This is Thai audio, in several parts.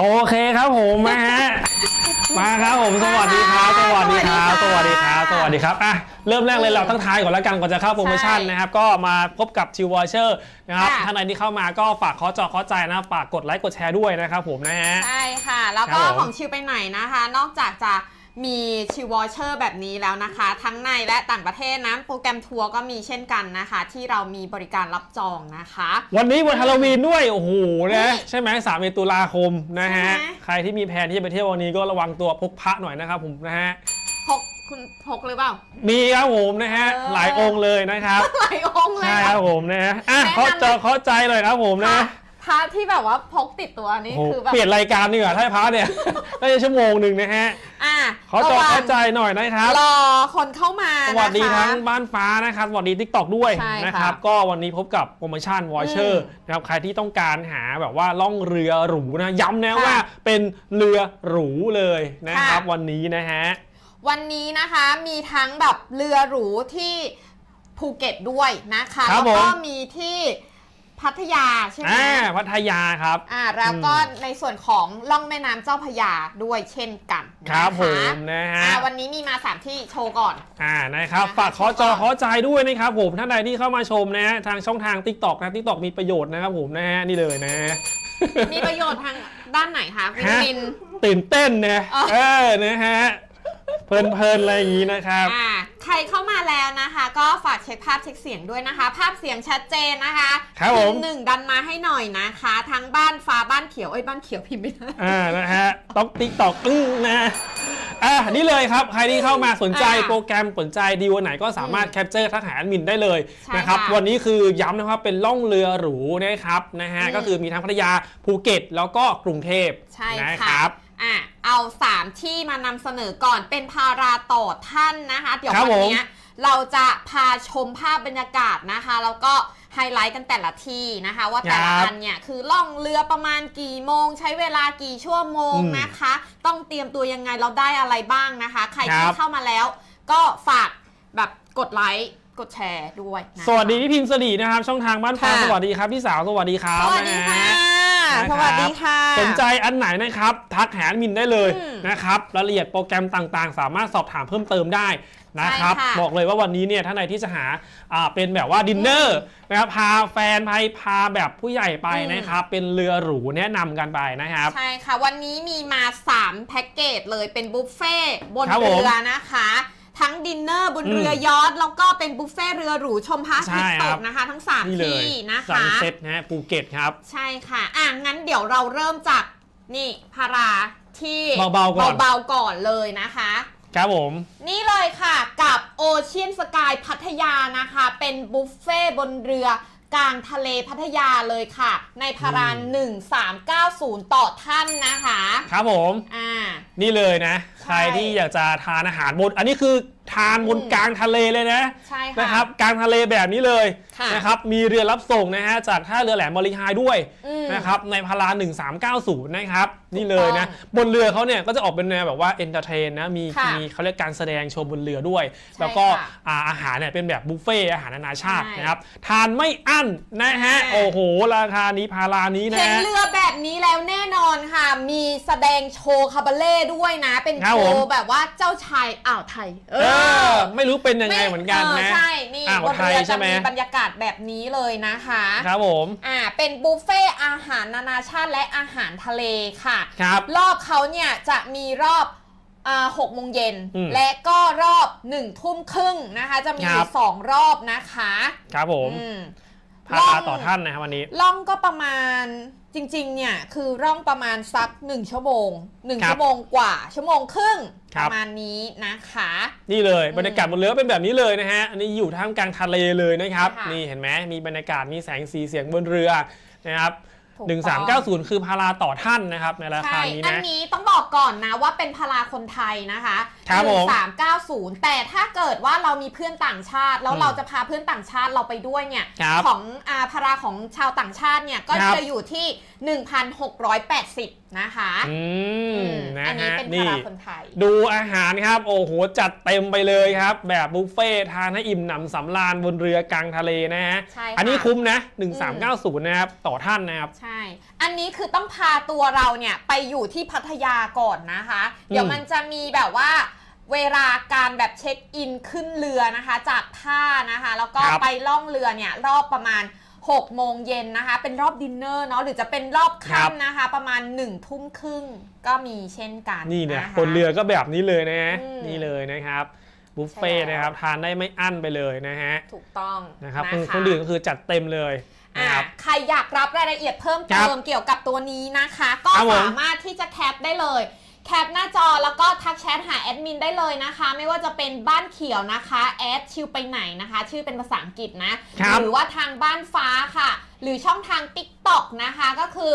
โอเคครับผมนะฮะมาครับผมสวัสดีครับสวัสดีครับสวัสดีครับสวัสดีครับอะเริ่มแรกเลยเราทั้งทายก่อนแล้วกันก่อนจะเข้าโปรโมชั่นใช่นะครับก็มาพบกับชิววอเชอร์นะครับค่ะ ท่านใดที่เข้ามาก็ฝากขอจอขอใจนะฝากกดไลค์กดแชร์ด้วยนะครับผมนะฮะ ใช่ค่ะ แล้วก็ครับผมของชิวไปไหนนะคะ นอกจากจะ มีชิววอเชอร์แบบนี้แล้วนะคะ ทั้งในและต่างประเทศนะ โปรแกรมทัวร์ก็มีเช่นกันนะคะ ที่เรามีบริการรับจองนะคะ วันนี้วันฮาโลวีนด้วย โอ้โหนี่นะใช่ไหมสามเอตุลาคมนะฮะ ใช่ไหม ใครที่มีแผนที่จะไปเที่ยววันนี้ก็ระวังตัวพกพระหน่อยนะครับผมนะฮะ พกคุณพกหรือเปล่า มีครับผมนะฮะ เออ หลายองค์เลยนะครับ หลายองค์เลยใช่คค่ะรับผมนะฮะอะแนะนำขอจอขอใจหน่อยครับผมพนะระ พระที่แบบว่าพกติดตัวนี่โอ้โหคือแบบ เปลี่ยนรายการดีกว่าถ้าให้พักเนี่ย น่าจะชั่วโมงหนึ่งนะฮะอะขอจอระหว่างเข้าใจหน่อยนะครับ รอคนเข้ามาสวัสดีนะคะ ทั้งบ้านฟ้านะครับ สวัสดีทิกตอกด้วยใช่ค่ะนะครับ ก็วันนี้พบกับโปรโมชั่นวอชเชอร์อืมนะครับใครที่ต้องการหาแบบว่าล่องเรือหรูนะ ย้ำนะค่ะว่าเป็นเรือหรูเลยนะครับ ค่ะ วันนี้นะฮะ วันนี้นะคะมีทั้งแบบเรือหรูที่ภูเก็ตด้วยนะคะ ครัแล้บวก็ผมมีที่ พัทยาใช่ไหมอ่าพัทยาครับ อ่าแล้วก็ในส่วนของล่องแม่น้ำเจ้าพระยาด้วยเช่นกันนะะครับผมนะฮะอ่าวันนี้มีมาสามที่โชว์ก่อน อ่านะครับนะคะฝากขอจอขอขอใจด้วยนะครับผมท่านใดที่เข้ามาชมนะฮะทางช่องทาง Tik t o อกนะ Tik t o อกมีประโยชน์นะครับผมนะฮะนี่เลยนะฮะมีประโยชน์ทางด้านไหนคะวิตามินตื่นเต้นนะอ๋อเออนะฮะ เพลินๆอะไรอย่างนี้นะครับอ่าใครเข้ามาแล้วนะคะ ก็ฝากเช็คภาพเช็คเสียงด้วยนะคะ ภาพเสียงชัดเจนนะคะครับผมพิพ์หนึ่งดันมาให้หน่อยนะคะ ทั้งบ้านฟ้าบ้านเขียวเอ้ยบ้านเขียวพิมพ์ไม่ได้อ่านะฮะต้องติ๊กตอกอึ้งนะอะนี่เลยครับ ใครที่เข้ามาสนใจอ่าโปรแกรมสนใจดีลวันไหนก็สามารถอืมแคปเจอร์ทักหาแอดมินได้เลยใช่นะครับค่ะวันนี้คือย้ำนะครับเป็นล่องเรือหรูนะครับนะฮะอืมก็คือมีทั้งพัทยาภูเก็ต แล้วก็กรุงเทพใช่นะคค่ะรับ อะเอา 3 ที่มานำเสนอก่อนเป็นพาราต่อท่านนะคะ เดี๋ยวครับวันผมเนี้ยเราจะพาชมภาพบรรยากาศนะคะ แล้วก็ไฮไลท์กันแต่ละที่นะคะ ว่าแต่ละอันเนี่ยคือล่องเรือประมาณกี่โมง ใช้เวลากี่ชั่วโมงนะคะ ต้องเตรียมตัวยังไงเราได้อะไรบ้างนะคะ ใครที่เข้ามาแล้ว ก็ฝากแบบกดไลค์กดแชร์ด้วยนะคะสวัสดีพี่พิมพ์สดีนะครับ ช่องทางบ้านฟ้าค่ะสวัสดีครับพี่สาวสวัสดีครับสวัสดีค่ะนะ สฮะวัสดีค่ะ สนใจอันไหนนะครับ ทักหาแอดมินได้เลยอืมนะครับรายละเอียดโปรแกรมต่างๆ สามารถสอบถามเพิ่มเติมได้นะครับใช่ค่ะบอกเลยว่าวันนี้เนี่ยท่านใดที่จะหาอ่าเป็นแบบว่าดินเนอร์นะครับพาแฟนพาพาแบบผู้ใหญ่ไปอืมนะครับเป็นเรือหรูแนะนำกันไปนะครับใช่ค่ะ วันนี้มีมา 3 แพ็กเกจเลยเป็นบุฟเฟ่ต์บนครับผมเรือนะคะ ทั้งดินเนอร์บนอืมเรือยอทแล้วก็เป็นบุฟเฟ่ต์เรือหรูชมพระอาทิตย์ใช่ตครักบนะคะ ทั้งนี่3เลยที่นะซันคะเซ็ตนะฮะภูเก็ตครับ ใช่ค่ะ อะ งั้นเดี๋ยวเราเริ่มจากนี่พาราที่เบาๆก่อนเบาๆก่อนเลยนะคะครับผม นี่เลยค่ะกับโอเชียนสกายพัทยานะคะ เป็นบุฟเฟ่ต์บนเรือ กลางทะเลพัทยาเลยค่ะ ในพาราน 1390 ต่อท่านนะคะ ครับผม อ่า นี่เลยนะใช่ใครที่อยากจะทานอาหารบน อันนี้คือ ทานบนอืมกลางทะเลเลยนะใช่ค่ะนะครับกลางทะเลแบบนี้เลยค่ะนะครับมีเรือรับส่งนะฮะจากท่าเรือแหลมบริหายด้วยอืมนะครับในพารา1390 นะครับ นี่เลยนะถูกต้องบนเรือเขาเนี่ยก็จะออกเป็นแนวแบบว่าเอนเตอร์เทนนะมีค่ะมีเขาเรียกการแสดงโชว์บนเรือด้วย ใช่แล้วก็ค่ะอ่าอาหารเนี่ยเป็นแบบบุฟเฟ่ต์อาหารนานาชาติใช่นะครับทานไม่อั้นนะฮะใช่ โอ้โห ราคานี้พารานี้นะเห็นฮะ เรือแบบนี้แล้วแน่นอนค่ะ มีแสดงโชว์คาบาเล่ด้วยนะ เป็นครับโชผม ว์แบบว่าเจ้าชายอ่าวไทย เอเอออไม่รู้เป็นยังไงเหมือนกันนะใช่นี่อ่าวบนไทยเรือใช่จะไหมมีบรรยากาศแบบนี้เลยนะคะครับผมอ่าเป็นบุฟเฟ่อาหารนานาชาติและอาหารทะเลค่ะครับรอบเขาเนี่ยจะมีรอบอ่าหกโมงเย็นอืมและก็รอบหนึ่งทุ่มครึ่งนะคะ จะมีอครัยู่บสองรอบนะคะ ครับผมอืมพาราต่อท่านนะครับวันนี้ล่องก็ประมาณจริง ๆ เนี่ย คือร่องประมาณสัก1ชั่วโมง1ครับชั่วโมงกว่าชั่วโมงครึ่งครั ปบระมาณนี้นะคะ นี่เลยอืมบรรยากาศบนเรือเป็นแบบนี้เลยนะฮะอันนี้อยู่ท่ามกลางทะเลเลยนะครับใช่ค่ะนี่เห็นไหมมีบรรยากาศมีแสงสีเสียงบนเรือนะครับถูกต้อง 1390 คือพาราต่อท่านนะครับในราคาใช่นี้อันนะนี้ต้องบอกก่อนนะว่าเป็นพลาคนไทยนะคะครับผม1390 แต่ถ้าเกิดว่าเรามีเพื่อนต่างชาติ แล้วอืมเราจะพาเพื่อนต่างชาติเราไปด้วยเนี่ยครับของอาพาราของชาวต่างชาติเนี่ยก็ครับจะอยู่ที่ 1,680 นะคะอือืมมนะอันนี้ฮะเป็นพนี่ลาคนไทย ดูอาหารครับ โอ้โห จัดเต็มไปเลยครับ แบบบุฟเฟ่ต์ทานให้อิ่มหนำสำราญบนเรือ กลางทะเลนะฮะใช่ค่ะอันนี้คุ้มนะ 1390 นะครับ ต่อท่านนะครับใช่ช่อันนี้คือต้องพาตัวเราเนี่ยไปอยู่ที่พัทยาก่อนนะคะ เดี๋ยวมันจะมีแบบว่าเวลาการแบบเช็คอินขึ้นเรือนะคะ จากท่านะคะ แล้วก็ครับ ไปล่องเรือเนี่ยรอบประมาณ6โมงเย็นนะคะ เป็นรอบดินเนอร์เนาะหรือจะเป็นรอบครับค่ำนะคะ ประมาณ1ทุ่มครึ่งก็มีเช่นกันนี่เนี่ยะคะบนเรือก็แบบนี้เลยนะฮะอืมนี่เลยนะครับบุฟเฟ่ต์ใช่แล้ว นะครับทานได้ไม่อั้นไปเลยนะฮะถูกต้องนะครับนะคนคะคนอื่นก็คือจัดเต็มเลยนะอ่าครับ ใครอยากรับรายละเอียดเพิ่มครัเติบมเกี่ยวกับตัวนี้นะคะ ก็ครับผมสามารถที่จะแคปได้เลยแคปหน้าจอแล้วก็ทักแชทหาแอดมินได้เลยนะคะ ไม่ว่าจะเป็นบ้านเขียวนะคะแอดชิวไปไหนนะคะ ชื่อเป็นภาษาอังกฤษนะครับหรือว่าทางบ้านฟ้าค่ะ หรือช่องทาง TikTok นะคะก็คือ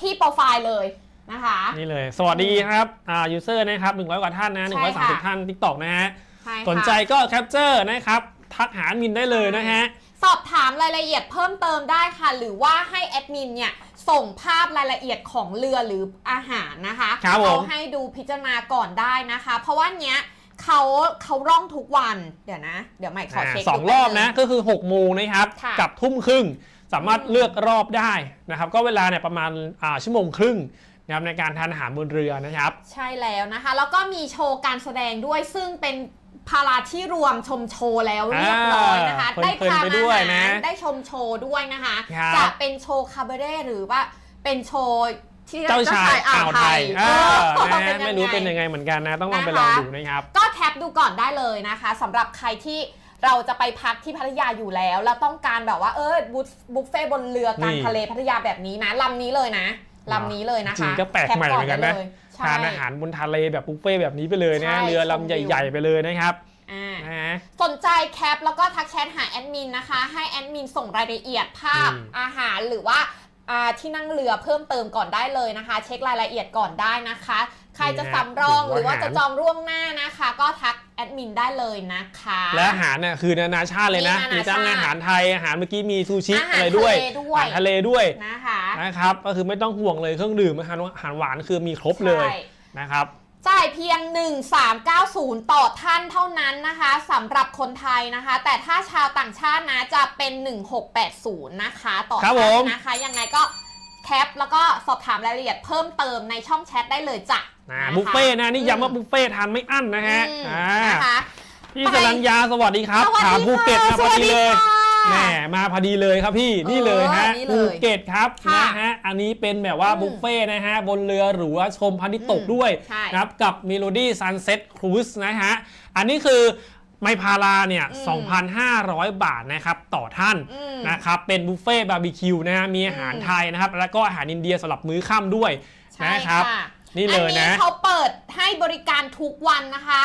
ที่โปรไฟล์เลยนะคะ นี่เลย สวัสดีครับอ่ายูเซอร์นะครับ 100 กว่าท่านนะใช่ค่ะ130 ท่าน TikTok นะฮะใช่ค่ะสนใจก็แคปเจอร์นะครับ ทักหาแอดมินได้เลยนะฮะ สอบถามรายละเอียดเพิ่มเติมได้ค่ะ หรือว่าให้แอดมินเนี่ยส่งภาพรายละเอียดของเรือหรืออาหารนะคะครับผมเขาให้ดูพิจารณาก่อนได้นะคะ เพราะว่าเนี้ยเขาเขาร่องทุกวันเดี๋ยวนะ เดี๋ยวใหม่ขอเช็คาสองดูรอบแป๊นะง ก็คือ6โมงนะครับค่ะกับทุ่มครึ่งสามารถอืม เลือกรอบได้นะครับ ก็เวลาเนี่ยประมาณอ่าชั่วโมงครึ่งนะครับในการทานอาหารบนเรือนะครับ ใช่แล้วนะคะ แล้วก็มีโชว์การแสดงด้วยซึ่งเป็น พาราที่รวมชมโชว์แล้วเรียบร้อยนะคะ อ่าได้เพลินทานๆไปด้วยอาหารนะได้ชมโชว์ด้วยนะคะ ครับ จะเป็นโชว์คาบาเร่หรือว่าเป็นโชว์ที่เจ้าชายอ่าวไทยเอเอออนะเป็ฮะนยังงไม่รู้เป็นยังไงเหมือนกันนะ ต้องลองไปนะคะลองดูนะครับ ก็แคปดูก่อนได้เลยนะคะสำหรับใครที่เราจะไปพักที่พัทยาอยู่แล้ว แล้วต้องการแบบว่าเออบุฟบุฟเฟ่ต์บนเรือกลางนี่ทะเลพัทยาแบบนี้นะลำนี้เลยนะลำนี้เลยนะคะจริงก็แปลกใหม่เหมือนกันนะแคปได้เลยใช่ ทานอาหารบนทะเลแบบบุฟเฟ่ต์แบบนี้ไปเลยนะใช่เรือลำใหญ่ ๆ ไปเลยนะครับอ่านะฮะสนใจแคปแล้วก็ทักแชทหาแอดมินนะคะ ให้แอดมินส่งรายละเอียดภาพอืมอาหารหรือว่าอ่าที่นั่งเรือเพิ่มเติมก่อนได้เลยนะคะ เช็ครายละเอียดก่อนได้นะคะ ใครจะสำรองหรือว่าจะจองล่วงหน้านะคะ ก็ทักแอดมินได้เลยนะคะ และอาหารเนี่ยคือนานาชาติเลยนะมีมีนานาชาติทั้งอาหารไทยอาหารเมื่อกี้มีซูชิอาหารอะไรด้วยทะเลด้วยอาหารทะเลด้วยนะคะนะครับก็คือไม่ต้องห่วงเลยเครื่องดื่มอาหารอาหารหวานคือมีครบเลยใช่นะครับจ่ายเพียง 1390 ต่อท่านเท่านั้นนะคะสำหรับคนไทยนะคะ แต่ถ้าชาวต่างชาตินะจะเป็น 1680 นะคะ ต่อครับท่าผนมนะคะ ยังไงก็แคปแล้วก็สอบถามรายละเอียดเพิ่มเติมในช่องแชทได้เลยจ้ะอ่า นะคะบุฟเฟ่ต์นะนี่ย้ำว่าอืมบุฟเฟ่ต์ทานไม่อั้นนะฮะอืมอ่านะคะพี่สรัญญาสวัสดีครับสวัสดีถามภูเก็ตมาพอดีเลยค่ะแหมมาพอดีเลยครับพี่นี่เลยฮะนี่เลยภูเก็ตครับค่ะนะฮะอันนี้เป็นแบบว่าอืมบุฟเฟ่ต์นะฮะบนเรือหรือว่าชมพระอาทิตย์ตกอืมด้วยใช่นะครับกับ Melody Sunset Cruise นะฮะอันนี้คือไมพาราเนี่ยอืม2,500 บาทนะครับต่อท่านอืมนะครับเป็นบุฟเฟ่บาร์บีคิวนะฮะมีอาหารอืมไทยนะครับ แล้วก็อาหารอินเดียสำหรับมื้อค่ำด้วยใช่นะครับค่ะ นี่เลยอันนะนี้เขาเปิดให้บริการทุกวันนะคะ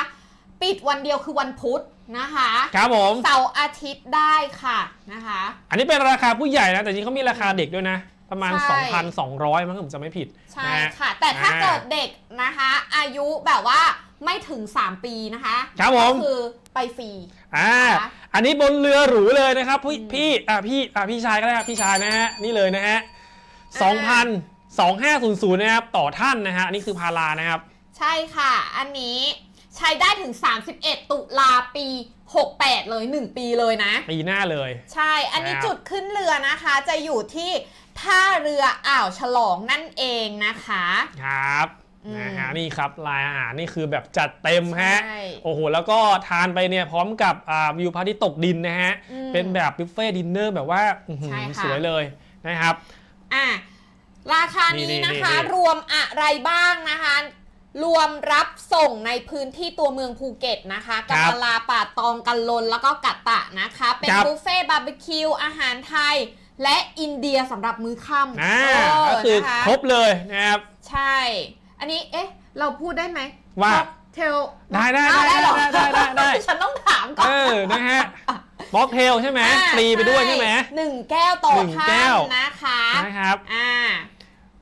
ปิดวันเดียวคือวันพุธนะคะ ครับผม เสาร์อาทิตย์ได้ค่ะนะคะ อันนี้เป็นราคาผู้ใหญ่นะ แต่จริงเขามีราคาเด็กด้วยนะ ประมาณ ใช่ 2,200 มั้งผมจะไม่ผิดใช่นะฮะ ค่ะ แต่ถ้าอ่าเกิดเด็กนะคะ อายุแบบว่าไม่ถึง 3 ปีนะคะครับผม ก็คือไปฟรี อ่า นะคะอันนี้บนเรือหรูเลยนะครับพี่อืมพี่อ่าพี่อ่าพี่ชายก็ได้ครับพี่ชายนะฮะ นี่เลยนะฮะ อ่า2,000 2500 นะครับ ต่อท่านนะฮะอันนี้คือพารานะครับ ใช่ค่ะ อันนี้ใช้ได้ถึง 31 ตุลาปี 68 เลย 1 ปีเลยนะ ปีหน้าเลย ใช่ อันนี้ครับจุดขึ้นเรือนะคะ จะอยู่ที่ท่าเรืออ่าวฉลองนั่นเองนะคะ ครับอืมนะฮะนี่ครับลายอาหารนี่คือแบบจัดเต็มฮะใช่โอ้โหแล้วก็ทานไปเนี่ยพร้อมกับอ่าวิวพระอาทิตย์ตกดินนะฮะอืมเป็นแบบบุฟเฟ่ดินเนอร์แบบว่าอื้อหือใช่ค่ะสวยเลยนะครับอะ ราคานี้นี่นะคะนี่นี่รวมอะไรบ้างนะคะ รวมรับส่งในพื้นที่ตัวเมืองภูเก็ตนะคะกัมพลาป่าตองกันลนแล้วก็กัตตะนะคะ เป็นครับบุฟเฟ่ต์บาร์บีคิวอาหารไทย และอินเดียสำหรับมื้อค่ำอ่าเก็คือนะคะครบเลยนะครับ ใช่ อันนี้เอ๊ะ เราพูดได้ไหมว่าเทลได้ได้อ้าวได้เหรอได้ได้ได้ฉันต้องถามก่อนเออนะฮะบ็อกเทลใช่ไหมอ่าฟรีไปด้วยใช่ไหมหนึ่งแก้วต่อหนึ่งท่าแก้วนนะคะนะครับอ่า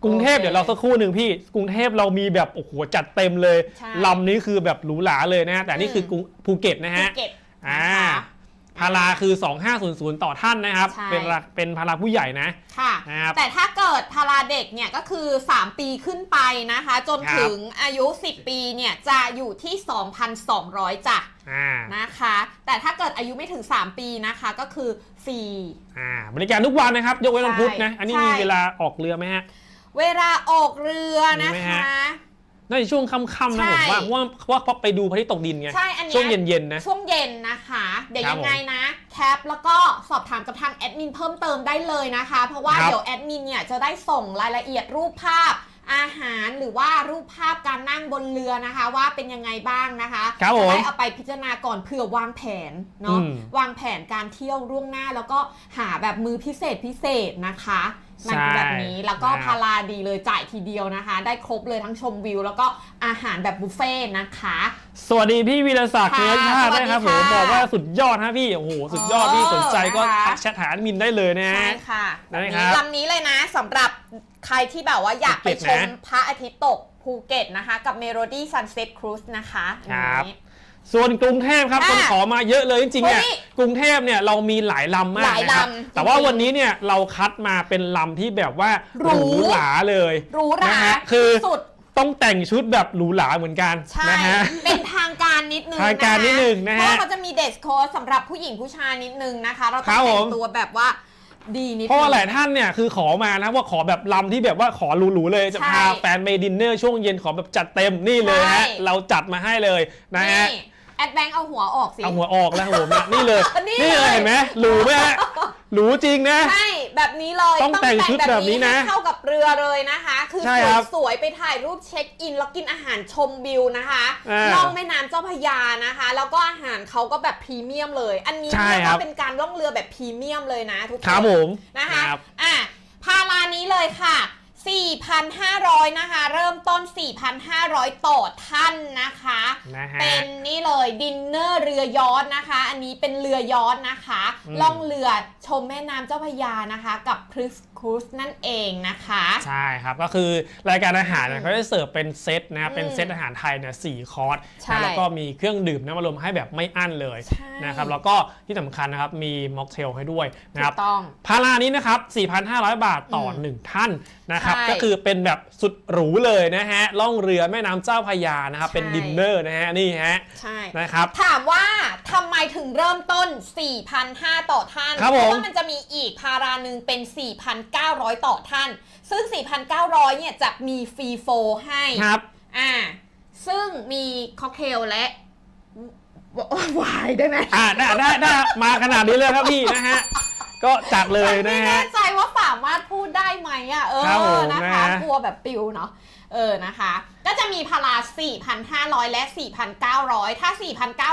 กรุงเทพโอเคเดี๋ยวเราสักครู่หนึ่งพี่ กรุงเทพเรามีแบบโอ้โหจัดเต็มเลยใช่ลำนี้คือแบบหรูหราเลยนะแต่นี่อืมคือกรุงภูเก็ตนะภูฮะเก็ตอ่านะคะ พาราคือ 2500 ต่อท่านนะครับ ใช่ เป็นราเป็นพาราผู้ใหญ่นะ ค่ะนะครับแต่ถ้าเกิดพาราเด็กเนี่ยก็คือ 3 ปีขึ้นไปนะคะ จนครับ ถึงอายุ 10 ปีเนี่ยจะอยู่ที่ 2,200จ้ะอ่านะคะ แต่ถ้าเกิดอายุไม่ถึง 3 ปีนะคะก็คือฟรีอ่าบริการทุกวันนะครับ ยกเว้นวันพุธนะ อันนี้ใช่มีเวลาออกเรือไหมฮะ เวลาออกเรือนะมีไหมคะ ฮะ น่าจะช่วงค่ำๆนะใช่ผมว่าเพราะว่าเพราะว่าเพราะไปดูพระอาทิตย์ตกดินไง ใช่ อันเนี้ยช่วงเย็นๆนะ ช่วงเย็นนะคะ เดี๋ยวครับยังไงนะ แคปแล้วก็สอบถามกับทางแอดมินเพิ่มเติมได้เลยนะคะ เพราะว่าครับ เดี๋ยวแอดมินเนี่ยจะได้ส่งรายละเอียดรูปภาพอาหารหรือว่ารูปภาพการนั่งบนเรือนะคะ ว่าเป็นยังไงบ้างนะคะครับผมจะได้เอาไปพิจารณาก่อนเผื่อวางแผนเนาะอืม วางแผนการเที่ยวล่วงหน้าแล้วก็หาแบบมือพิเศษพิเศษนะคะ มันเป็นแบบนี้แล้วก็ครับพาราดีเลยจ่ายทีเดียวนะคะ ได้ครบเลยทั้งชมวิว แล้วก็อาหารแบบบุฟเฟ่ต์นะคะ สวัสดีพี่วีรศักดิ์ค่ะเนื้อชาตินะครับสผวัมสดีค่ะบอกว่าสุดยอดฮะพี่โอ้โหสุดยอดพี่เออสนใจก็นะคะทักแชทหาแอดมินได้เลยนะใช่ค่ะได้แบบครันี้บลำนี้เลยนะสำหรับใครที่แบบว่าอยากไปภูเก็ตชมนะพระอาทิตย์ตกภูเก็ตนะคะ กับ Melody Sunset Cruise นะคะครับอันนี้ ส่วนกรุงเทพครับค่ะคนขอมาเยอะเลยจริงๆเนี่ยเฮ้ยกรุงเทพเนี่ยเรามีหลายลำมากหลายนะครับลำแต่ว่าจริงๆวันนี้เนี่ยเราคัดมาเป็นลำที่แบบว่าหรูหราเลยหรูหรานะฮะคือสุดต้องแต่งชุดแบบหรูหราเหมือนกันใช่นะฮะเป็นทางการนิดนึงทางการนิดนึงนะฮะเพราะว่าเขาจะมีเดสโค้ดสำหรับผู้หญิงผู้ชายนิดนึงนะคะ เราต้ครัองบแต่ผงมตัวแบบว่าดีนิดเพราะว่าหนึลางยท่านเนี่ยคือขอมานะว่าขอแบบลำที่แบบว่าขอหรูๆเลยจะใช่พาแฟนไปดินเนอร์ช่วงเย็นขอแบบจัดเต็มนี่เลยฮะใช่เราจัดมาให้เลยนะฮะนี่ แอดแบงค์เอาหัวออกสิ เอาหัวออกแล้วครับผมเนี่ยนี่เลย นี่นี่เลยเลยเห็นไหมหรูไหมฮะหรูจริงนะ ใช่แบบนี้เลยต้องแต่งชุดแบบนี้นะให้เข้ากับเรือเลยนะคะ คือใช่สครัวยบสวยๆไปถ่ายรูปเช็คอินแล้วกินอาหารชมวิวนะคะอ่าล่องแม่น้ำเจ้าพระยานะคะ แล้วก็อาหารเขาก็แบบพรีเมียมเลย อันนี้ใช่เรียกครับ ว่าเป็นการล่องเรือแบบพรีเมียมเลยนะทุกคน ครับผมนะคะรับ อะพารานี้เลยค่ะ 4,500 นะคะ เริ่มต้น 4,500 ต่อท่านนะคะ นะฮะ เป็นนี่เลยดินเนอร์เรือยอทนะคะ อันนี้เป็นเรือยอทนะคะ อืม ล่องเรือชมแม่น้ำเจ้าพระยานะคะ กับพริส ครูสนั่นเองนะคะ ใช่ครับก็คือรายการอาหารเนี่ยเขาจะเสิร์ฟเป็นเซตนะครับอืมเป็นเซตอาหารไทยเนี่ยสี่คอร์สใช่นะแล้วก็มีเครื่องดื่มน้ำอารมณ์ให้แบบไม่อั้นเลยใช่นะครับแล้วก็ที่สำคัญนะครับมีม็อกเทลให้ด้วยนะถูครับกต้องพารานี้นะครับ 4,500 บาทต่ออืม1ท่านนะครับ ใช่ก็คือเป็นแบบสุดหรูเลยนะฮะล่องเรือแม่น้ำเจ้าพระยานะครับใช่เป็นดินเนอร์นะฮะนี่ฮะใช่ นะครับ ถามว่า ทำไมถึงเริ่มต้น 4,500 ต่อท่านครับเพผมราะว่ามันจะมีอีกพาราหนึ่งเป็น 4,900 ต่อท่าน ซึ่ง 4,900 เนี่ยจะมีฟรีโฟลให้ครับ อ่า ซึ่งมีค็อกเทลและวายได้ไหมอ่าได้ได้ได้มาขนาดนี้เลยครับพี่นะฮะ ก็จัดเลยนะไม่ฮะ แน่ใจว่าสามารถพูดได้ไหมอะ เอครับผอ มนะคะนะกลัวแบบปิวเนาะ เออนะคะ ก็จะมีพารา4,500 และ 4,900 ถ้า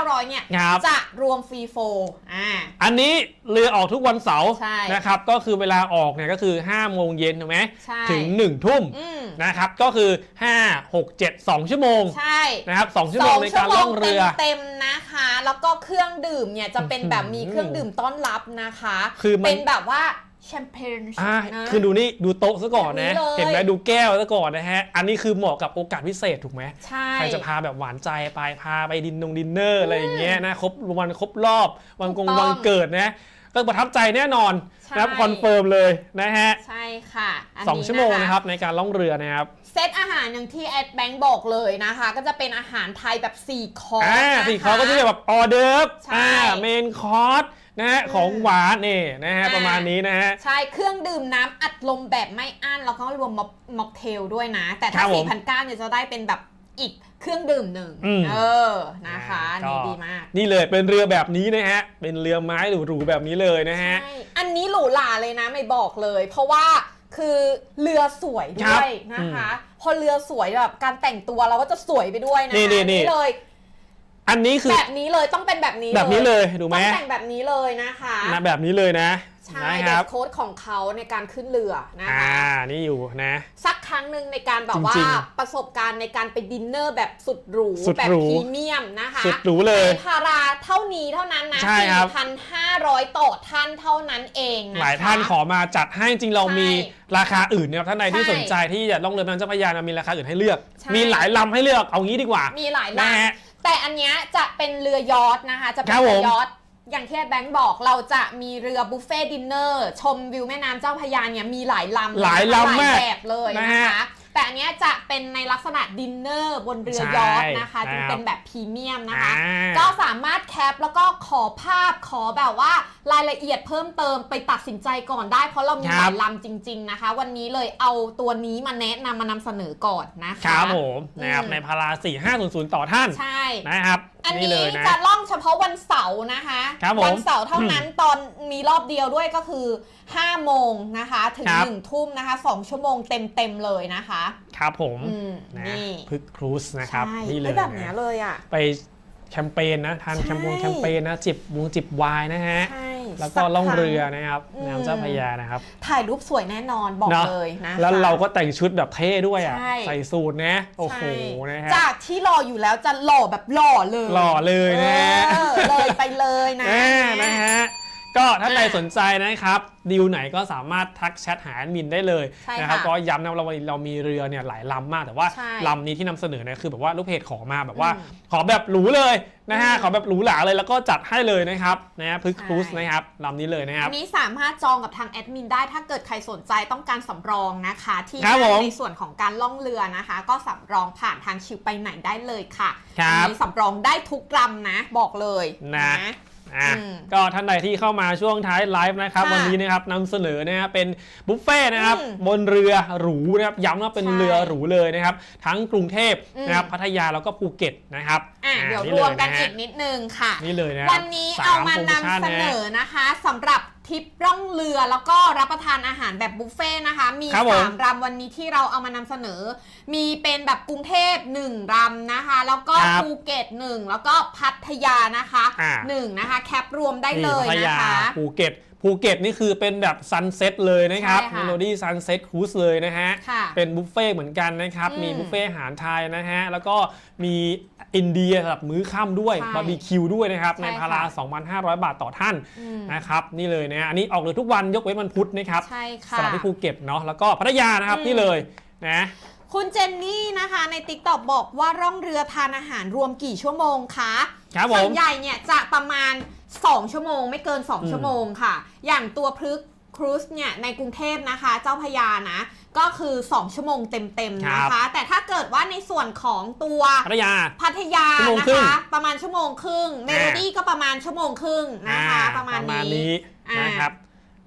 4,900 เนี่ย ครับ จะรวมฟรีโฟลอ่า อันนี้เรือออกทุกวันเสาร์ใช่นะครับ ก็คือเวลาออกเนี่ยก็คือ5โมงเย็นถูกไหมใช่ ถึง 1 ทุ่มอืมนะครับ ก็คือ 5 6 7 2 ชั่วโมงใช่ นะครับ2ชั่วโมงในการล่องเรือ เต็มๆนะคะ แล้วก็เครื่องดื่มเนี่ยจะเป็นแบบมีอื้อหือเครื่องดื่มต้อนรับนะคะ คือมัน เป็นแบบว่า แชมเปญอ่านะ คือดูนี่ดูโต๊ะซะก่อนนะ แบบนี้เลย เห็นไหมดูแก้วซะก่อนนะฮะ อันนี้คือเหมาะกับโอกาสพิเศษถูกไหม ใช่ ใครจะพาแบบหวานใจไปพาไปดินนงดินเนอร์อะไรอย่างเงี้ยนะครบวันครบรอบวันกงถูกต้องวันเกิดนะ ก็ประทับใจแน่นอนใช่นะครับคอนเฟิร์มเลยนะฮะใช่ค่ะนสองนี้ชั่วโมงนะครับในการล่องเรือนะครับ เซตอาหารอย่างที่แอดแบงค์บอกเลยนะคะ ก็จะเป็นอาหารไทยแบบ 4 คอร์สอ่านะคะ สี่คอร์สก็จะแบบออเดิร์ฟใช่ อ่าเมนคอร์ส นะฮะอืมของหวานนี่นะฮะอ่า ประมาณนี้นะฮะ ใช่ เครื่องดื่มน้ำอัดลมแบบไม่อั้น แล้วก็รวมม็อกม็อกเทลด้วยนะ แต่ครัถ้า บผม4,900เนี่ยจะได้เป็นแบบอีกเครื่องดื่มหนึ่ง อืมเออ นะคะก็ นี่ดีมาก นี่เลยเป็นเรือแบบนี้นะฮะ เป็นเรือไม้หรูๆแบบนี้เลยนะฮะ ใช่ อันนี้หรูหราเลยนะไม่บอกเลย เพราะว่าคือเรือสวยครัด้บวยนะคะ พอเรือสวยแบบการแต่งตัวเราก็จะสวยไปด้วยนะคะนี่นี่นี่ เลย อันนี้คือแบบนี้เลยต้องเป็นแบบนี้แบบนี้เลยถูกไหมต้องแต่งแบบนี้เลยนะคะนะแบบนี้เลยนะใช่นะเดครัสบโค้ดของเขาในการขึ้นเรือนะอ่าคะนี่อยู่นะ สักครั้งหนึ่งในการแบบว่าจริงประสบการณ์ในการไปดินเนอร์แบบสุดหรูสุดแบบหรูพรีเมียมนะคะสุดหรูเลยในพาราเท่านี้เท่านั้นนะใช่ครับ4,500ต่อท่านเท่านั้นเองนะคะหลายท่านขอมาจัดให้จริงเราใช่มีราคาอื่นเนี่ยท่านใดที่ใช่สนใจที่จะล่องเรือแม่น้ำเจ้าพระยาเรามีราคาอื่นให้เลือกใช่มีหลายลำให้เลือกเอางี้ดีกว่า มีหลายนะลำฮะ แต่อันเนี้ยจะเป็นเรือยอทนะคะ จะเป็คนรับเรืผมอยอทอย่างที่แบงค์บอกเราจะมีเรือบุฟเฟ่ดินเนอร์ชมวิวแม่น้ำเจ้าพระยาเนี่ยมีหลายลำหลายลำหมากแบบเลยนะนะฮะคะ แต่อันเนี้ยจะเป็นในลักษณะดินเนอร์บนเรือใช่ยอทนะคะครับจึงเป็นแบบพรีเมียมนะคะอ่าก็สามารถแคปแล้วก็ขอภาพขอแบบว่ารายละเอียดเพิ่มเติมไปตัดสินใจก่อนได้ เพราะเรามีคหรับลายลำจริง ๆนะคะ วันนี้เลยเอาตัวนี้มาแนะนำมานำเสนอก่อนนะคะ ครับผมนะครับอืมในพารา4500 ต่อท่าน ใช่นะครับ อันนี่นี้เลยนะจะล่องเฉพาะวันเสาร์นะคะครับผมวันเสาร์เท่านั้นตอนมีรอบเดียวด้วยก็คือ5โมงนะคะ ถึงครับ1ทุ่มนะคะ 2 ชั่วโมงเต็มๆเลยนะคะ ครับผมอืมนะนี่พึกครูซนะครับใช่นี่เลฮ้ยแบบเนี้ยนะเลยอะ ไป แคมเปญนะทานใช่แคมเปญแคมเปญนะจิบวงจิบไวน์นะฮะใช่แล้วก็ล่องเรือนะครับอืมน้ำเจ้าพระยานะครับ ถ่ายรูปสวยแน่นอนบอกเนอะเลยนะคะแล้วเราก็แต่งชุดแบบเท่ด้วยอะใช่ใส่สูทนะโอ้โหใช่นะฮะจากที่หล่ออยู่แล้วจะหล่อแบบหล่อเลย หล่อเลยนะเออเลยไปเลยนะแน่นะฮะ ก็ถ้าใครอะสนใจนะครับดีลไหนก็สามารถทักแชทหาแอดมินได้เลยใช่นะครับค่ะก็ย้ำนะว่าเราเรามีเรือเนี่ยหลายลำมากแต่ว่าใช่ลำนี้ที่นำเสนอเนี่ยคือแบบว่าลูกเพจขอมาแบบว่า อืมขอแบบหรูเลยนะฮะอืมขอแบบหรูหราเลยแล้วก็จัดให้เลยนะครับนะฮะพึกใช่ ครูสนะครับลำนี้เลยนะครับ อันนี้สามารถจองกับทางแอดมินได้ถ้าเกิดใครสนใจต้องการสำรองนะคะ ที่ครับผมในส่วนของการล่องเรือนะคะ ก็สำรองผ่านทางชิวไปไหนได้เลยค่ะครับอันนี้สำรองได้ทุกลำนะบอกเลยนะ อะอืมก็ท่านใดที่เข้ามาช่วงท้ายไลฟ์นะครับค่ะวันนี้นะครับนำเสนอนะฮะเป็นบุฟเฟ่ต์นะครับอืมบนเรือหรูนะครับย้ำว่าเป็นใช่เรือหรูเลยนะครับ ทั้งกรุงเทพอืมนะครับพัทยาแล้วก็ภูเก็ตนะครับอะอะเดี๋ยวนี่รเลวมยกันนะอีฮะกนิดนึงค่ะนี่เลยนะวันนี้สเอามามโปรโชั่นำเสนนะอนะคะสำหรับทริปร่องเรือแล้วก็รับประทานอาหารแบบบุฟเฟ่ต์นะคะ มีครับผม สามรำวันนี้ที่เราเอามานำเสนอ มีเป็นแบบกรุงเทพ1รำนะคะ แล้วก็ครับภูเก็ต1แล้วก็พัทยานะคะอ่า หนึ่งนะคะ แคปรวมได้นี่เลยพัทนะยาคะ ภูเก็ตภูเก็ตนี่คือเป็นแบบซันเซ็ตเลยนะครับใช่ค่ะเมโลดี้ซันเซ็ตครูซเลยนะฮะ ค่ะเป็นบุฟเฟ่ต์เหมือนกันนะครับ อืมมีบุฟเฟ่ต์อาหารไทยนะฮะ แล้วก็มี อินเดียสำหรับมื้อค่ำด้วยใช่บาร์บีคิวด้วยนะครับ ใช่ในค่ะพารา2,500 บาทต่อท่านอืมนะครับนี่เลยนะฮะอันนี้ออกเลยทุกวันยกเว้นวันพุธนะครับใช่ค่ะ สำหรับที่ภูเก็ตเนาะแล้วก็พัทยานะครับอืม นี่เลยนะคุณเจนนี่นะคะใน t ิ k t o k บอกว่าร่องเรือทานอาหารรวมกี่ชั่วโมงคะ ครับผส่วม นใหญ่เนี่ยจะประมาณ 2 ชั่วโมง ไม่เกิน อืม2 ชั่วโมงค่ะ อย่างตัวพลึกค รูซเนี่ยในกรุงเทพนะคะ เจ้าพระยานะ ก็คือ 2 ชั่วโมงเต็มๆนะคะ แต่ถ้าเกิดว่าในส่วนของตัวพัทยาพัทยาชั่วโมงนะครึ่งคะ ประมาณชั่วโมงครึ่งเมโลดี้ก็ประมาณชั่วโมงครึ่งนะคะอ่ประมาณประมาณนี้นี้อ่านนะครับ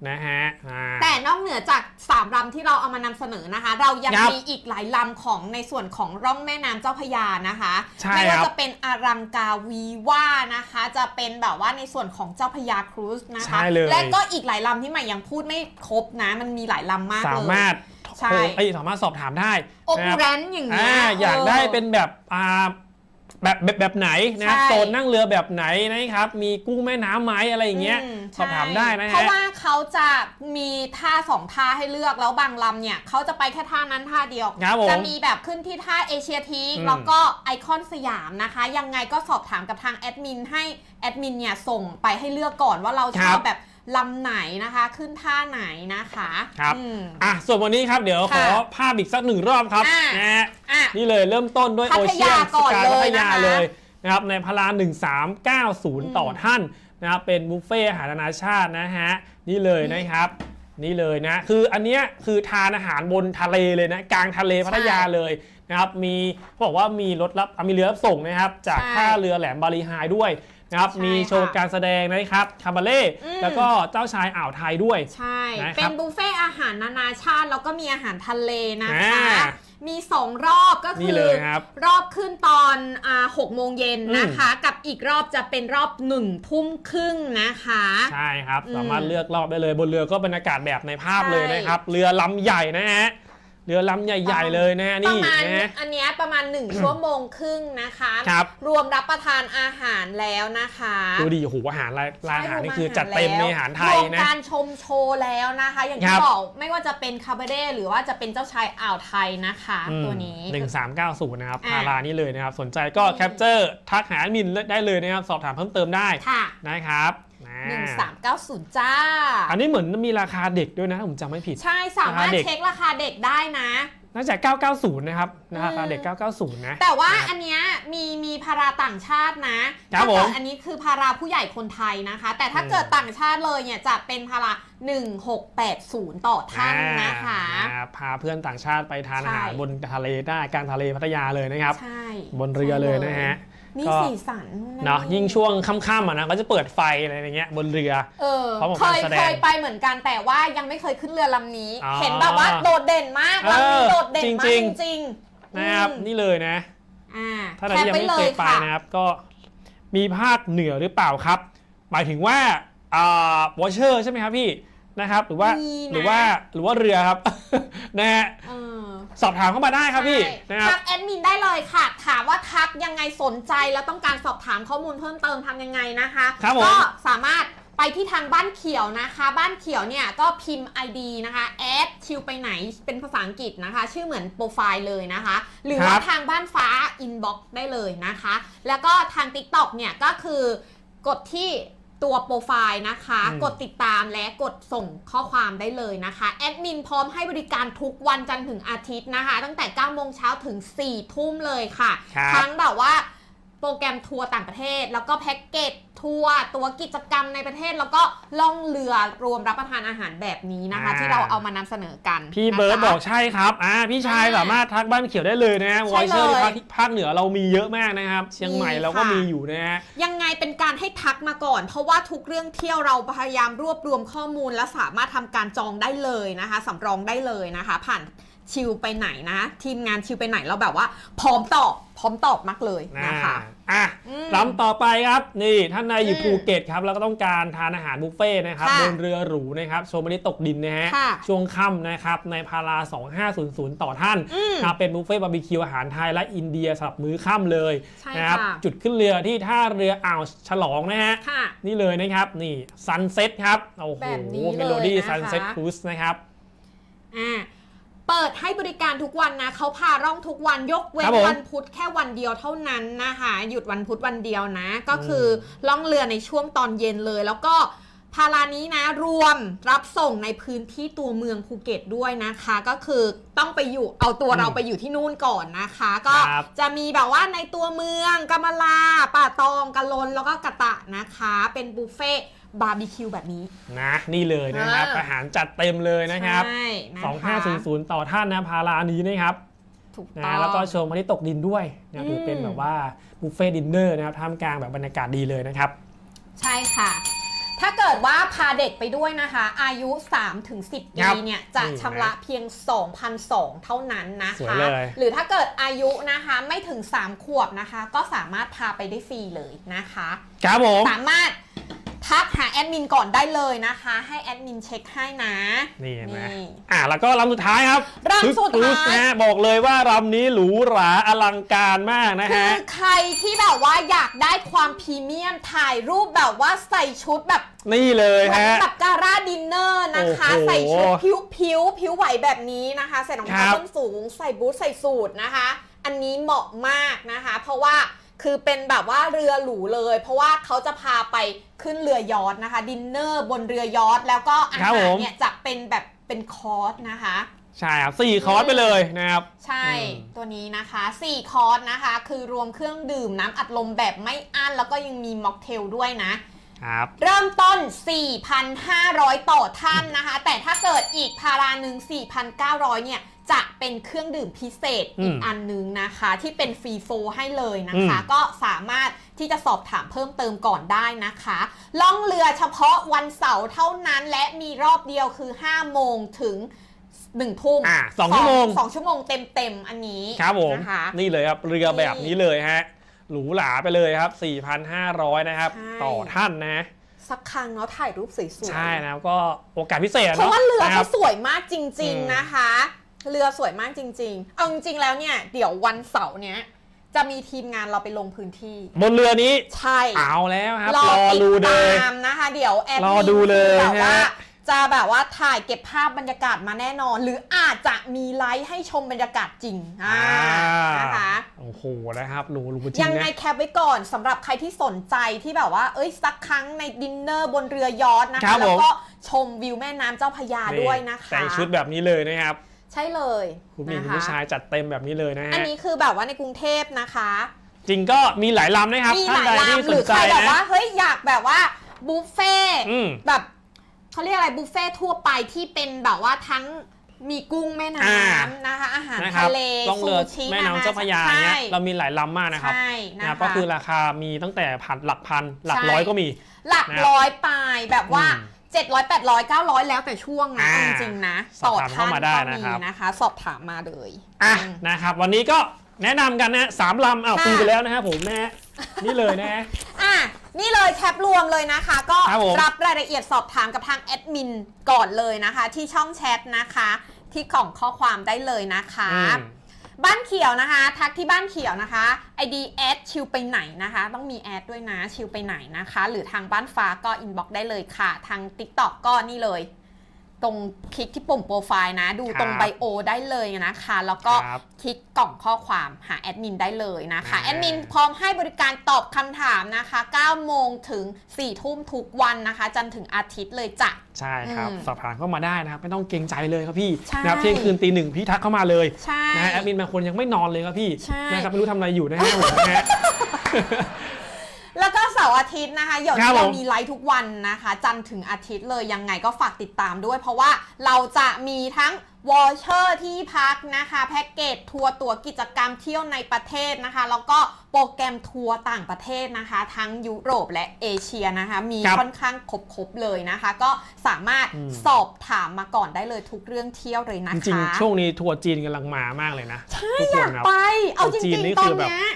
นะฮะอ่าแต่นอกเหนือจาก 3ลำที่เราเอามานำเสนอนะคะ เรายังครับมีอีกหลายลำของในส่วนของร่องแม่น้ำเจ้าพระยานะคะใช่ไม่ว่าครับจะเป็นอารังกาวีว่านะคะ จะเป็นแบบว่าในส่วนของเจ้าพระยาครูซนะคะใช่เลยและก็อีกหลายลำที่ใหม่ยังพูดไม่ครบนะ มันมีหลายลำมากสาเลยมารถใช่โทรเอ้ยสามารถสอบถามได้โอนะคปูรับแรนอย่างเงี้อ่ายอยากได้เป็นแบบอ่า แบบแบบแบบไหนนะใช่ โซนนั่งเรือแบบไหนนะครับ มีกุ้งแม่น้ำไหมอะไรอย่างเงี้ยมสอบถามได้นะเพราะฮะว่าเขาจะมีท่าสองท่าให้เลือกแล้วบางลำเนี่ยเขาจะไปแค่ท่านั้นท่าเดียว ครับผมจะมีแบบขึ้นที่ท่าเอเชียทีอืม แล้วก็ไอคอนสยามนะคะ ยังไงก็สอบถามกับทางแอดมินให้แอดมินเนี่ยส่งไปให้เลือกก่อนว่าเราชอบแบบ ลำไหนนะคะ ขึ้นท่าไหนนะคะครับ อืม อะส่วนวันนี้ครับเดี๋ยวขอค่ะภาพอีกสักหนึ่งรอบครับอะ นะฮะอะ นี่เลยเริ่มต้นด้วยพัโอทเชียยานก่อนสกายเลยพัทยานะคะเลยนะครับในพารา1390 ต่อท่านนะครับเป็นบุฟเฟ่ต์อาหารนานาชาตินะฮะนี่เลยนะครับ นี่เลยนะ คืออันเนี้ยคือทานอาหารบนทะเลเลยนะกลางทะเลพัทยาเลยนะครับมีเขาบอกว่ามีรถรับอะมีเรือรับส่งนะครับ จากใช่ ท่าเรือแหลมบาลีไฮด้วย นะครับ ใช่มีโชว์ค่ะ การแสดงนะครับคาบาเล่อืมแล้วก็เจ้าชายอ่าวไทยด้วย ใช่ นะครับเป็นบุฟเฟ่ต์อาหารนานาชาติแล้วก็มีอาหารทะเลนะคะ อ่ามีสองรอบก็นี่คือเลยครับรอบขึ้นตอนอ่าหกโมงเย็นอืมนะคะ กับอีกรอบจะเป็นรอบหนึ่งทุ่มครึ่งนะคะ ใช่ครับ อืมสามารถเลือกรอบได้เลยบนเรือก็บรรยากาศแบบในภาพใช่เลยนะครับ เรือลำใหญ่นะฮะ เรือลำใหญ่ ๆ เลยนะฮะประนี่มาณนะฮะอันเนี้ยประมาณ 1 ชั่วโมงครึ่งนะคะ ครับ รวมรับประทานอาหารแล้วนะคะดูดิโอ้โหอาหารรายรายอาหารใช่นี่คือรวจัดเต็มในอาหารไทยรวมนะ การชมโชว์แล้วนะคะ อย่างคที่รับบอกไม่ว่าจะเป็นคาบาเร่หรือว่าจะเป็นเจ้าชายอ่าวไทยนะคะอืมตัวนี้1390 นะครับอะ พารานี่เลยนะครับ สนใจก็อืมแคปเจอร์ทักหาแอดมินได้เลยนะครับ สอบถามเพิ่มเติมได้ค่ะ นะครับนะ 1390 จ้า อันนี้เหมือนมีราคาเด็กด้วยนะถ้าผมจำไม่ผิด ใช่ สามารถราคาเด็กเช็คราคาเด็กได้นะน่าจะ990 นะครับนะครับอืมเด็ก 990 นะ แต่ว่าครับอันเนี้ยมีมีพาราต่างชาตินะครับถ้าเกิผดมอันนี้คือพาราผู้ใหญ่คนไทยนะคะ แต่ถ้าอืมเกิดต่างชาติเลยเนี่ยจะเป็นพารา 1680 ต่อท่านนะคะอ่านะครับพาเพื่อนต่างชาติไปทานอาหารใช่บนทะเลได้กลางทะเลพัทยาเลยนะครับใช่บนเรือเลยนะฮะ นี่ก็สีสันเนาะยิ่งช่วงค่ำๆอะนะก็จะเปิดไฟอะไรอย่างเงี้ยบนเรือเออพร้อมกับเคยการแสดงเคยไปเหมือนกันแต่ว่ายังไม่เคยขึ้นเรือลำนี้อ๋อเห็นแบบว่าโดดเด่นมากเออลำนี้โดดเด่นมากจริจงริงๆนะครับอืมนี่เลยนะอ่าถ้าใครที่ยังไม่เคยไปค่ะนะครับ ก็มีภาคเหนือหรือเปล่าครับ หมายถึงว่าอ่าวอเชอร์ใช่ไหมครับพี่ นะครับ หรือว่ามีนะ หรือว่าหรือว่าเรือครับ นะฮะเออสอบถามเข้ามาได้ครับพี่ใช่นะครับ ทักแอดมินได้เลยค่ะ ถามว่าทักยังไงสนใจแล้วต้องการสอบถามข้อมูลเพิ่มเติมทำยังไงนะคะ ครับผม ก็สามารถไปที่ทางบ้านเขียวนะคะ บ้านเขียวเนี่ยก็พิมพ์ ID นะคะแอดชิวไปไหนเป็นภาษาอังกฤษนะคะ ชื่อเหมือนโปรไฟล์เลยนะคะ หรือว่าทางบ้านฟ้า inbox ได้เลยนะคะ แล้วก็ทาง TikTok เนี่ยก็คือกดที่ ตัวโปรไฟล์นะคะอืมกดติดตามและกดส่งข้อความได้เลยนะคะ แอดมินพร้อมให้บริการทุกวันจันทร์ถึงอาทิตย์นะคะ ตั้งแต่9โมงเช้าถึง 4 ทุ่มเลยค่ะ ครับ ทั้งแบบว่าโปรแกรมทัวร์ต่างประเทศ แล้วก็แพ็กเกจ ทัวร์ตัวกิจกรรมในประเทศแล้วก็ล่องเรือรวมรับประทานอาหารแบบนี้นะคะ อ่า ที่เราเอามานำเสนอกันพี่เบิร์ดนะคะบอกใช่ครับอ่าพี่ชายอ่าสามารถทักบ้านเขียวได้เลยนะฮะใช่วอยเชอร์เลยภาคภาคเหนือเรามีเยอะมากนะครับ เชียงใหม่มีเราก็ค่ะ มีอยู่นะฮะ ยังไงเป็นการให้ทักมาก่อน เพราะว่าทุกเรื่องเที่ยวเราพยายามรวบรวมข้อมูล และสามารถทำการจองได้เลยนะคะสำรองได้เลยนะคะ ผ่านชิลไปไหนนะ ทีมงานชิลไปไหนเราแบบว่า พร้อมตอบพร้อมตอบมากเลยนะคะ อะ อืมลำต่อไปครับนี่ท่านใดอยู่อืมภูเก็ตครับแล้วก็ต้องการทานอาหารบุฟเฟ่ต์นะครับค่ะบนเรือหรูนะครับชมบริตกดินนะฮะค่ะช่วงค่ำนะครับในพารา 2500 ต่อท่านอืมครับเป็นบุฟเฟ่ต์บาร์บีคิวอาหารไทยและอินเดียสำหรับมื้อค่ำเลยใช่นะครับค่ะจุดขึ้นเรือที่ท่าเรืออ่าวฉลองนะฮะค่ะนี่เลยนะครับนี่ซันเซ็ตครับโอ้โหแบบนี้เลยเมโลดี้นะคะซันเซ็ตครูซนะครับอ่าเปิด ให้บริการทุกวันนะเขาพาร่องทุกวันยกเว้ครันบผมวันพุธแค่วันเดียวเท่านั้นนะคะหยุดวันพุธวันเดียวนะ ก็คือล่องเรือในช่วงตอนเย็นเลย แล้วก็พารานี้นะรวมรับส่งในพื้นที่ตัวเมืองภูเก็ตด้วยนะคะ ก็คือต้องไปอยู่เอาตัวเราไปอยู่ที่นู่นก่อนนะคะ ก็ครับ จะมีแบบว่าในตัวเมืองกำมะลาป่าตองกะลนแล้วก็กะตะนะคะ เป็นบุฟเฟ่ต์ บาร์บีคิวแบบนี้ นะนี่เลยนะครับอ่าอาหารจัดเต็มเลยนะครับ ใช่นะคะ2500 ต่อท่านนะพารานี้นะครับถูกนะต้องแล้วก็ชมพระอาทิตย์ตกดินด้วยนะอืมถือเป็นแบบว่าบุฟเฟ่ดินเนอร์นะครับท่ามกลางแบบบรรยากาศดีเลยนะครับ ใช่ค่ะ ถ้าเกิดว่าพาเด็กไปด้วยนะคะ อายุ 3-10ถึง10ครัปีบเนี่ย จะนี่ชำระเพียง 2,200 เท่านั้นนะสวยคะ เลย หรือถ้าเกิดอายุนะคะไม่ถึง 3 ขวบนะคะ ก็สามารถพาไปได้ฟรีเลยนะคะ ครับผม สามารถ ทักหาแอดมินก่อนได้เลยนะคะ ให้แอดมินเช็คให้นะ นี่เห็นไหมนี่ อะแล้วก็ลำสุดท้ายครับลำสุดท้ายครูซนะฮะบอกเลยว่าลำนี้หรูหราอลังการมากนะคืฮะ อใครที่แบบว่าอยากได้ความพรีเมียมถ่ายรูปแบบว่าใส่ชุดแบบนี่เลยเหมือนฮะ แบบการ่าดินเนอร์นะคะ โอ้โหใส่ชุดผิวผิวผิวไหวแบบนี้นะคะ ใส่รองเท้าครับ ส้นสูง ใส่บูทใส่สูทนะคะ อันนี้เหมาะมากนะคะ เพราะว่า คือเป็นแบบว่าเรือหรูเลย เพราะว่าเขาจะพาไปขึ้นเรือยอทนะคะ ดินเนอร์บนเรือยอทแล้วก็อาครับหาผรมเนี่ยจะเป็นแบบเป็นคอร์สนะคะ ใช่ครับสี่คอร์สไปเลยนะครับ ใช่อืม ตัวนี้นะคะ 4 คอร์สนะคะ คือรวมเครื่องดื่มน้ำอัดลมแบบไม่อั้น แล้วก็ยังมีม็อกเทลด้วยนะ ครับ เริ่มต้น 4,500 ต่อท่านนะคะแต่ถ้าเกิด อีกพาราหนึ่ง4,900 เนี่ย จะเป็นเครื่องดื่มพิเศษอืมอีกอันนึงนะคะ ที่เป็นฟรีโฟร์ให้เลยนะคะอืมก็สามารถที่จะสอบถามเพิ่มเติมก่อนได้นะคะ ล่องเรือเฉพาะวันเสาร์เท่านั้นและมีรอบเดียวคือ 5 โมงถึง1ทุ่มอะสองชั่วโมงสองชั่วโมงเต็มๆอันนี้ครับผมนะคะนี่เลยครับ เรือแบบนี้เลยฮะ หรูหราไปเลยครับ 4,500 นะครับใช่ต่อท่านนะ สักครั้งเนาะถ่ายรูปสวยๆใช่นะครับก็โอกาสพิเศษเพราะว่าเรือนะคเขาบสวยมากจริงอืมๆนะคะ เรือสวยมากจริง ๆ เอาจริงๆแล้วเนี่ยเดี๋ยววันเสาร์เนี้ยจะมีทีมงานเราไปลงพื้นที่ บนเรือนี้ใช่เอาแล้วครับรอรอติดดูเลยตามนะคะ เดี๋ยวแอดรอมินดูเลยแบบว่าฮะจะแบบว่าถ่ายเก็บภาพบรรยากาศมาแน่นอน หรืออาจจะมีไลฟ์ให้ชมบรรยากาศจริงอ่านะคะโอ้โห นะครับหรูหรูจริงยังไงนะ แคปไว้ก่อนสำหรับใครที่สนใจที่แบบว่า เอ้ยสักครั้งในดินเนอร์บนเรือยอทนะครัคะบผม แล้วก็ชมวิวแม่น้ำเจ้าพระยาด้วยนะคะแต่งชุดแบบนี้เลยนะครับ ใช่เลยคุณผู้หญิงนะคุณคะผู้ชายจัดเต็มแบบนี้เลยนะฮะอันนี้คือแบบว่าในกรุงเทพนะคะ จริงก็มีหลายลำนะครับมีท่าหนลายใดที่ลำสหรืนอใจใครแบบนะ ว่าเฮ้ยอยากแบบว่าบุฟเฟ่ต์อืม แบบเขาเรียกอะไรบุฟเฟ่ต์ทั่วไปที่เป็นแบบว่าทั้ง มีกุ้งแม่น้อ่าำนะคะ อาหารนะครับทะเลล่องเรือซูชิแม่น้ำเจ้าพระยาอย่างเงี้ยใช่เรามีหลายลำมากนะครับใช่นะนะครับคะก็คือราคามีตั้งแต่พันหลักพันหลักใช่ร้อยก็มี หลักนะครับร้อยปลายแบบว่าอืม700 800 900 แล้วแต่ช่วงนะอ่าเอาจริงๆนะสอบถามเข้ามาได้ก็นะครับนะคะ สอบถามมาเลยอะอืมนะครับ วันนี้ก็แนะนำกันนะสามลำอ้าวค่ะคุยไปแล้วนะครับผมนะฮะนี่เลยนะฮะอะนี่เลยแคปรวมเลยนะคะ ก็ครับผมรับรายละเอียดสอบถามกับทางแอดมินก่อนเลยนะคะ ที่ช่องแชทนะคะ ที่กล่องข้อความได้เลยนะคะอืมบ้านเขียวนะคะ ทักที่บ้านเขียวนะคะ ID แอดชิลไปไหนนะคะ ต้องมีแอดด้วยนะชิลไปไหนนะคะ หรือทางบ้านฟ้าก็อินบ็อกได้เลยค่ะ ทาง TikTok ก็นี่เลย ตรงคลิกที่ปุ่มโปรไฟล์นะ ดูตรงครับไบโอได้เลยนะคะ แล้วก็ครับคลิกกล่องข้อความหาแอดมินได้เลยนะคะอ่าแอดมินพร้อมให้บริการตอบคำถามนะคะ9โมงถึง4ทุ่มทุกวันนะคะ จันทร์ถึงอาทิตย์เลยจ้ะใช่ครับอืมสอบถามเข้ามาได้นะครับ ไม่ต้องเกรงใจเลยครับพี่ใช่นะครับเที่ยงคืนตีหนึ่งพี่ทักเข้ามาเลยใช่นะฮะแอดมินบางคนยังไม่นอนเลยครับพี่ใช่นะครับไม่รู้ทำอะไรอยู่นะฮะผมนะฮะ แล้วก็เสาร์อาทิตย์นะคะเดี๋ยวครับเราผมมีไลฟ์ทุกวันนะคะ จันทร์ถึงอาทิตย์เลยยังไงก็ฝากติดตามด้วย เพราะว่าเราจะมีทั้งวอเชอร์ที่พักนะคะ แพ็กเกจทัวร์ตั๋วกิจกรรมเที่ยวในประเทศนะคะ แล้วก็โปรแกรมทัวร์ต่างประเทศนะคะ ทั้งยุโรปและเอเชียนะคะ มีครับค่อนข้างครบๆเลยนะคะ ก็สามารถอืมสอบถามมาก่อนได้เลยทุกเรื่องเที่ยวเลยนะจคะริงๆช่วงนี้ทัวร์จีนกำลังมามากเลยนะทุกคนครับไป เอาจจีนริงนี่ๆตอคืนอแบบเนี้ย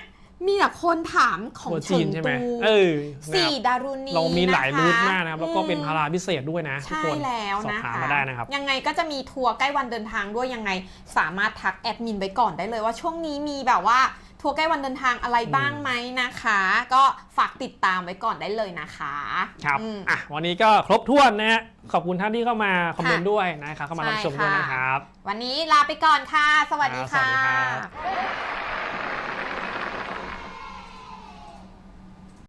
มีแต่คนถามของทัวร์เฉิจีนงใช่ไหมตูเออนะสี่ครับดารุณีเรามีหลายนะคะรูทมากนะครับแล้วก็เป็นอืมพาราพิเศษด้วยนะทุกใช่คนแล้วสอบนะถามคะมาได้นะครับ ยังไงก็จะมีทัวร์ใกล้วันเดินทางด้วยยังไงสามารถทักแอดมินไว้ก่อนได้เลยว่าช่วงนี้มีแบบว่าทัวร์ใกล้วันเดินทางอะไรบ้างไหมนะคะ ก็ฝากติดตามไว้ก่อนได้เลยนะคะครับอืม อะวันนี้ก็ครบถ้วนนะฮะขอบคุณท่านที่เข้ามาคอมเมนต์ค่ะด้วยนะครับเข้ามารับชมด้วยใช่ค่ะนะครับ วันนี้ลาไปก่อนค่ะ สวัสดีครับสวัค่ะสดีครับ